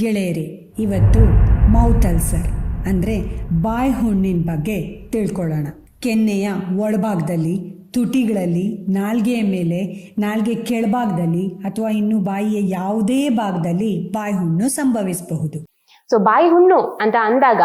ಗೆಳೆಯರಿ, ಇವತ್ತು mouth ulcer ಅಂದರೆ ಬಾಯಿ ಹುಣ್ಣಿನ ಬಗ್ಗೆ ತಿಳ್ಕೊಳ್ಳೋಣ. ಕೆನ್ನೆಯ ಒಳಭಾಗದಲ್ಲಿ, ತುಟಿಗಳಲ್ಲಿ, ನಾಲ್ಗೆಯ ಮೇಲೆ, ನಾಲ್ಗೆ ಕೆಳಭಾಗದಲ್ಲಿ ಅಥವಾ ಇನ್ನು ಬಾಯಿಯ ಯಾವುದೇ ಭಾಗದಲ್ಲಿ ಬಾಯಿ ಹುಣ್ಣು ಸಂಭವಿಸಬಹುದು. ಸೊ ಬಾಯಿ ಹುಣ್ಣು ಅಂತ ಅಂದಾಗ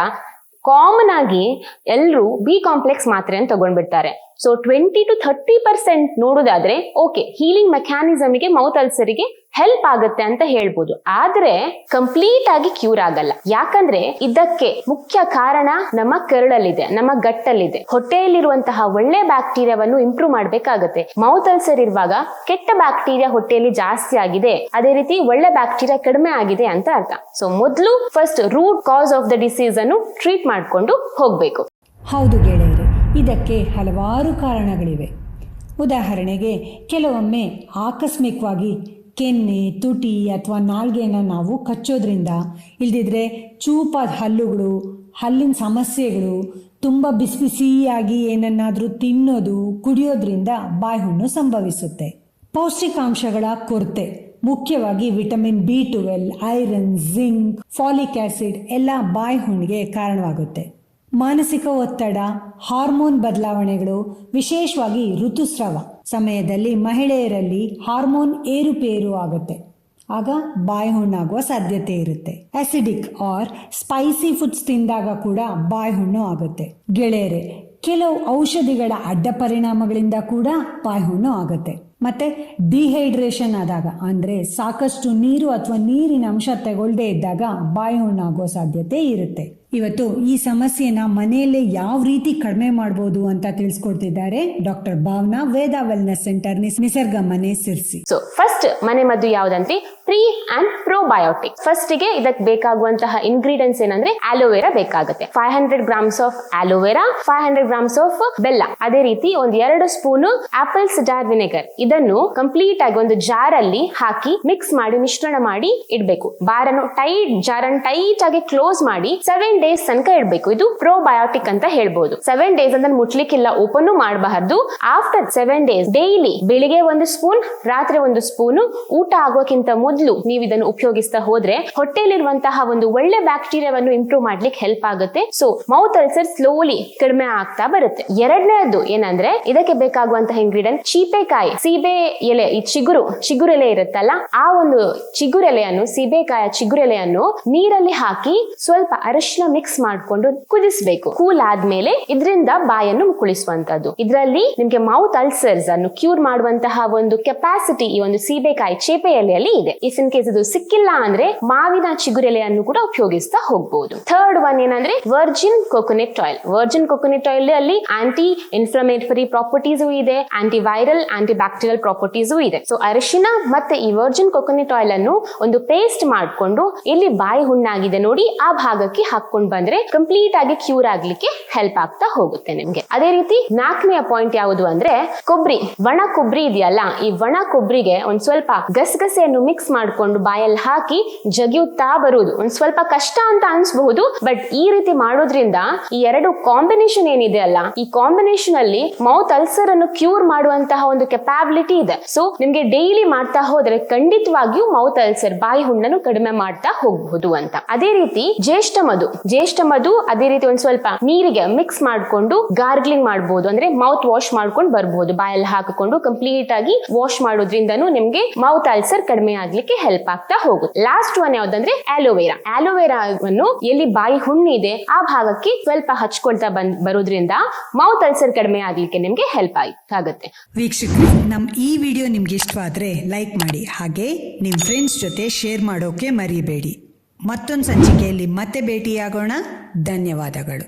ಕಾಮನ್ ಆಗಿ ಎಲ್ಲರೂ ಬಿ ಕಾಂಪ್ಲೆಕ್ಸ್ ಮಾತ್ರೆಯನ್ನು ತಗೊಂಡ್ಬಿಡ್ತಾರೆ. So twenty to thirty percent ನೋಡೋದಾದ್ರೆ ಓಕೆ ಹೀಲಿಂಗ್ ಮೆಕ್ಯಾನಿಸಮ್ಗೆ ಮೌತ್ ಅಲ್ಸರಿಗೆ ಹೆಲ್ಪ್ ಆಗುತ್ತೆ ಅಂತ ಹೇಳ್ಬೋದು. ಆದ್ರೆ ಕಂಪ್ಲೀಟ್ ಆಗಿ ಕ್ಯೂರ್ ಆಗಲ್ಲ. ಯಾಕಂದ್ರೆ, ಇದಕ್ಕೆ ಮುಖ್ಯ ಕಾರಣ ನಮ್ಮ ಕರಳಲ್ಲಿದೆ, ನಮ್ಮ ಗಟ್ಟಲ್ಲಿದೆ. ಹೊಟ್ಟೆಯಲ್ಲಿರುವಂತಹ ಒಳ್ಳೆ ಬ್ಯಾಕ್ಟೀರಿಯಾವನ್ನು ಇಂಪ್ರೂವ್ ಮಾಡ್ಬೇಕಾಗತ್ತೆ. ಮೌತ್ ಅಲ್ಸರ್ ಇರುವಾಗ ಕೆಟ್ಟ ಬ್ಯಾಕ್ಟೀರಿಯಾ ಹೊಟ್ಟೆಯಲ್ಲಿ ಜಾಸ್ತಿ ಆಗಿದೆ, ಅದೇ ರೀತಿ ಒಳ್ಳೆ ಬ್ಯಾಕ್ಟೀರಿಯಾ ಕಡಿಮೆ ಆಗಿದೆ ಅಂತ ಅರ್ಥ. ಸೊ ಮೊದಲು first root cause of the disease ಅನ್ನು ಟ್ರೀಟ್ ಮಾಡ್ಕೊಂಡು ಹೋಗ್ಬೇಕು. ಹೌದು ಗೆಳೆಯರೆ ಇದಕ್ಕೆ ಹಲವಾರು ಕಾರಣಗಳಿವೆ. ಉದಾಹರಣೆಗೆ, ಕೆಲವೊಮ್ಮೆ ಆಕಸ್ಮಿಕವಾಗಿ ಕೆನ್ನೆ, ತುಟಿ ಅಥವಾ ನಾಲ್ಗೆಯನ್ನು ನಾವು ಕಚ್ಚೋದ್ರಿಂದ ಇಲ್ದಿದ್ರೆ ಚೂಪಾದ ಹಲ್ಲುಗಳು, ಹಲ್ಲಿನ ಸಮಸ್ಯೆಗಳು, ತುಂಬ ಬಿಸಿ ಬಿಸಿಯಾಗಿ ಏನನ್ನಾದರೂ ತಿನ್ನೋದು, ಕುಡಿಯೋದ್ರಿಂದ ಬಾಯಿಹುಣ್ಣು ಸಂಭವಿಸುತ್ತೆ. ಪೌಷ್ಟಿಕಾಂಶಗಳ ಕೊರತೆ, ಮುಖ್ಯವಾಗಿ vitamin B twelve, iron zinc folic acid, ಎಲ್ಲ ಬಾಯಿ ಹುಣ್ಣಿಗೆ ಕಾರಣವಾಗುತ್ತೆ. ಮಾನಸಿಕ ಒತ್ತಡ, ಹಾರ್ಮೋನ್ ಬದಲಾವಣೆಗಳು, ವಿಶೇಷವಾಗಿ ಋತುಸ್ರಾವ ಸಮಯದಲ್ಲಿ ಮಹಿಳೆಯರಲ್ಲಿ ಹಾರ್ಮೋನ್ ಏರುಪೇರು ಆಗುತ್ತೆ. ಆಗ ಬಾಯಿ ಹುಣ್ಣಾಗುವ ಸಾಧ್ಯತೆ ಇರುತ್ತೆ. ಆಸಿಡಿಕ್ ಆರ್ ಸ್ಪೈಸಿ ಫುಡ್ಸ್ ತಿಂದಾಗ ಕೂಡ ಬಾಯಿ ಹುಣ್ಣು ಆಗುತ್ತೆ. ಗೆಳೆಯರೆ, ಕೆಲವು ಔಷಧಿಗಳ ಅಡ್ಡ ಪರಿಣಾಮಗಳಿಂದ ಕೂಡ ಬಾಯಿ ಹುಣ್ಣು ಆಗುತ್ತೆ. ಮತ್ತೆ ಡಿಹೈಡ್ರೇಷನ್ ಆದಾಗ, ಅಂದರೆ ಸಾಕಷ್ಟು ನೀರು ಅಥವಾ ನೀರಿನ ಅಂಶ ತಗೊಳ್ಳದೇ ಇದ್ದಾಗ ಬಾಯಿ ಹುಣ್ಣಾಗುವ ಸಾಧ್ಯತೆ ಇರುತ್ತೆ. ಇವತ್ತು ಈ ಸಮಸ್ಯೆನ ಮನೆಯಲ್ಲೇ ಯಾವ ರೀತಿ ಕಡಿಮೆ ಮಾಡಬಹುದು ಅಂತ ತಿಳಿಸ್ಕೊಡ್ತಿದ್ದಾರೆ doctor Bhavana Veda wellness centre niche- Nisarga Mane Sirsi. So first ಮನೆ ಮದ್ದು ಯಾವ್ದಂತೆ? ಪ್ರೀ ಅಂಡ್ ಪ್ರೋಬಯೋಟಿಕ್ ಫಸ್ಟ್ಗೆ ಇದಕ್ಕೆ ಬೇಕಾಗುವಂತಹ ಇಂಗ್ರೀಡಿಯೆಂಟ್ಸ್ ಏನಂದ್ರೆ ಆಲೋವೆರಾ ಬೇಕಾಗುತ್ತೆ. Five hundred grams of aloe vera five hundred grams of ಬೆಲ್ಲ. ಅದೇ ರೀತಿ ಒಂದ್ ಎರಡು ಸ್ಪೂನ್ ಆಪಲ್ ಸಿಡಾರ್ ವಿನೆಗರ್ ಇದನ್ನು ಕಂಪ್ಲೀಟ್ ಆಗಿ ಒಂದು ಜಾರ್ ಅಲ್ಲಿ ಹಾಕಿ ಮಿಕ್ಸ್ ಮಾಡಿ, ಮಿಶ್ರಣ ಮಾಡಿ ಇಡ್ಬೇಕು. ಬಾರನ್ನು ಟೈಟ್ ಜಾರ್ ಅನ್ನು ಟೈಟ್ ಆಗಿ ಕ್ಲೋಸ್ ಮಾಡಿ ಸೆವೆನ್ ಡೇಸ್ ತನಕ ಇಡಬೇಕು. ಇದು ಪ್ರೋಬಯೋಟಿಕ್ ಅಂತ ಹೇಳ್ಬೋದು. ಸೆವೆನ್ ಡೇಸ್ ಅಂತ ಮುಚ್ಚಲಿಕ್ಕಿಲ್ಲ ಓಪನ್ ಮಾಡಬಾರದು. ಆಫ್ಟರ್ ಸೆವೆನ್ ಡೇಸ್ ಡೈಲಿ ಬೆಳಿಗ್ಗೆ ಒಂದು ಸ್ಪೂನ್ ರಾತ್ರಿ ಒಂದು ಸ್ಪೂನ್ ಊಟ ಆಗೋಕ್ಕಿಂತ ಮೊದಲು ನೀವು ಇದನ್ನು ಉಪಯೋಗಿಸ್ತಾ ಹೋದ್ರೆ ಹೊಟ್ಟೆಯಲ್ಲಿರುವಂತಹ ಒಂದು ಒಳ್ಳೆ ಬ್ಯಾಕ್ಟೀರಿಯಾವನ್ನು ಇಂಪ್ರೂವ್ ಮಾಡ್ಲಿಕ್ಕೆ ಹೆಲ್ಪ್ ಆಗುತ್ತೆ. ಸೊ ಮೌತ್ ಅಲ್ಸರ್ ಸ್ಲೋಲಿ ಕಡಿಮೆ ಆಗ್ತಾ ಬರುತ್ತೆ. ಎರಡನೇದು ಏನಂದ್ರೆ, ಇದಕ್ಕೆ ಬೇಕಾಗುವಂತಹ ಇಂಗ್ರೀಡಿಯಂಟ್ ಚೀಪೆಕಾಯಿ ಸೀಬೆ ಎಲೆ, ಈ ಚಿಗುರು ಚಿಗುರೆಲೆ ಇರುತ್ತಲ್ಲ, ಆ ಒಂದು ಚಿಗುರೆಲೆಯನ್ನು ಸೀಬೆಕಾಯ ಚಿಗುರೆಲೆಯನ್ನು ನೀರಲ್ಲಿ ಹಾಕಿ ಸ್ವಲ್ಪ ಅರಿಶಿನ ಮಿಕ್ಸ್ ಮಾಡ್ಕೊಂಡು ಕುದಿಸ್ಬೇಕು. ಕೂಲ್ ಆದ್ಮೇಲೆ ಇದರಿಂದ ಬಾಯನ್ನು ಕುಳಿಸುವಂತದ್ದು. ಇದರಲ್ಲಿ ನಿಮ್ಗೆ ಮೌತ್ ಅಲ್ಸರ್ಸ್ ಅನ್ನು ಕ್ಯೂರ್ ಮಾಡುವಂತಹ ಒಂದು ಕೆಪಾಸಿಟಿ ಈ ಒಂದು ಸೀಬೆಕಾಯಿ ಚೇಪೆ ಎಲೆಯಲ್ಲಿ ಇದೆ ಇನ್ ಕೇಸ್ ಇದು ಸಿಕ್ಕಿಲ್ಲ ಅಂದ್ರೆ ಮಾವಿನ ಚಿಗುರೆಲೆಯನ್ನು ಕೂಡ ಉಪಯೋಗಿಸ್ತಾ ಹೋಗ್ಬಹುದು ಥರ್ಡ್ ಒನ್ ಏನಂದ್ರೆ virgin coconut oil virgin coconut oil ಅಲ್ಲಿ ಆಂಟಿ ಇನ್ಫ್ಲಮೇಟರಿ ಪ್ರಾಪರ್ಟೀಸ್ ಇದೆ anti viral anti bacterial properties ಇದೆ. ಸೊ ಅರಿಶಿನ ಮತ್ತೆ ಈ ವರ್ಜಿನ್ ಕೊಕೊನೆಟ್ ಆಯಿಲ್ ಅನ್ನು ಒಂದು ಪೇಸ್ಟ್ ಮಾಡ್ಕೊಂಡು ಇಲ್ಲಿ ಬಾಯಿ ಹುಣ್ಣಾಗಿದೆ ನೋಡಿ ಆ ಭಾಗಕ್ಕೆ ಹಾಕೊಂಡು ಬಂದ್ರೆ ಕಂಪ್ಲೀಟ್ ಆಗಿ ಕ್ಯೂರ್ ಆಗ್ಲಿಕ್ಕೆ ಹೆಲ್ಪ್ ಆಗ್ತಾ ಹೋಗುತ್ತೆ ನಿಮ್ಗೆ. ಅದೇ ರೀತಿ ನಾಲ್ಕನೇ ಪಾಯಿಂಟ್ ಯಾವುದು ಅಂದ್ರೆ ಕೊಬ್ಬರಿ ಒಣ ಕೊಬ್ಬರಿ ಇದೆಯಲ್ಲ, ಈ ಒಣ ಕೊಬ್ಬರಿಗೆ ಒಂದ್ ಸ್ವಲ್ಪ ಗಸಗಸೆಯನ್ನು ಮಿಕ್ಸ್ ಮಾಡ್ಕೊಂಡು ಬಾಯಲ್ಲಿ ಹಾಕಿ ಜಗಿಯುತ್ತಾ ಬರುವುದು. ಒಂದ್ ಸ್ವಲ್ಪ ಕಷ್ಟ ಅಂತ ಅನ್ಸಬಹುದು ಬಟ್ ಈ ರೀತಿ ಮಾಡೋದ್ರಿಂದ ಈ ಎರಡು ಕಾಂಬಿನೇಷನ್ ಏನಿದೆ ಅಲ್ಲ, ಈ ಕಾಂಬಿನೇಷನ್ ಅಲ್ಲಿ ಮೌತ್ ಅಲ್ಸರ್ ಅನ್ನು ಕ್ಯೂರ್ ಮಾಡುವಂತಹ ಒಂದು ಕೆಪಾಬಿಲಿಟಿ ಇದೆ. ಸೊ ನಿಮ್ಗೆ ಡೈಲಿ ಮಾಡ್ತಾ ಹೋದ್ರೆ ಖಂಡಿತವಾಗಿಯೂ ಮೌತ್ ಅಲ್ಸರ್ ಬಾಯಿ ಹುಣ್ಣನ್ನು ಕಡಿಮೆ ಮಾಡ್ತಾ ಹೋಗಬಹುದು ಅಂತ. ಅದೇ ರೀತಿ ಜ್ಯೇಷ್ಠ ಮಧು ಜ್ಯೇಷ್ಠ ಮಧು ಅದೇ ರೀತಿ ಒಂದ್ ಸ್ವಲ್ಪ ನೀರಿಗೆ ಮಿಕ್ಸ್ ಮಾಡ್ಕೊಂಡು ಗಾರ್ಗ್ಲಿಂಗ್ ಮಾಡಬಹುದು ಅಂದ್ರೆ ಮೌತ್ ವಾಶ್ ಮಾಡ್ಕೊಂಡು ಬರಬಹುದು ಬಾಯಲ್ಲಿ ಹಾಕಿಕೊಂಡು ಕಂಪ್ಲೀಟ್ ಆಗಿ ವಾಶ್ ಮಾಡೋದ್ರಿಂದನೂ ನಿಮ್ಗೆ ಮೌತ್ ಆಲ್ಸರ್ ಕಡಿಮೆ ಆಗ್ಲಿಕ್ಕೆ ಹೆಲ್ಪ್ ಆಗ್ತಾ ಹೋಗುತ್ತೆ. ಲಾಸ್ಟ್ ಒನ್ ಯಾವ್ದಂದ್ರೆ ಆಲೋವೆರಾ ಆಲೋವೆರಾವನ್ನು ಎಲ್ಲಿ ಬಾಯಿ ಹುಣ್ಣಿದೆ ಆ ಭಾಗಕ್ಕೆ ಸ್ವಲ್ಪ ಹಚ್ಕೊಳ್ತಾ ಬಂದ್ ಬರೋದ್ರಿಂದ ಮೌತ್ ಅಲ್ಸರ್ ಕಡಿಮೆ ಆಗ್ಲಿಕ್ಕೆ ನಿಮ್ಗೆ ಹೆಲ್ಪ್ ಆಗುತ್ತೆ. ವೀಕ್ಷಕರು, ನಮ್ ಈ ವಿಡಿಯೋ ನಿಮ್ಗೆ ಇಷ್ಟವಾದ್ರೆ ಲೈಕ್ ಮಾಡಿ. ಹಾಗೆ ನಿಮ್ಮ ಫ್ರೆಂಡ್ಸ್ ಜೊತೆ ಶೇರ್ ಮಾಡೋಕೆ ಮರಿಬೇಡಿ. ಮತ್ತೊಂದು ಸಂಚಿಕೆಯಲ್ಲಿ ಮತ್ತೆ ಭೇಟಿಯಾಗೋಣ. ಧನ್ಯವಾದಗಳು.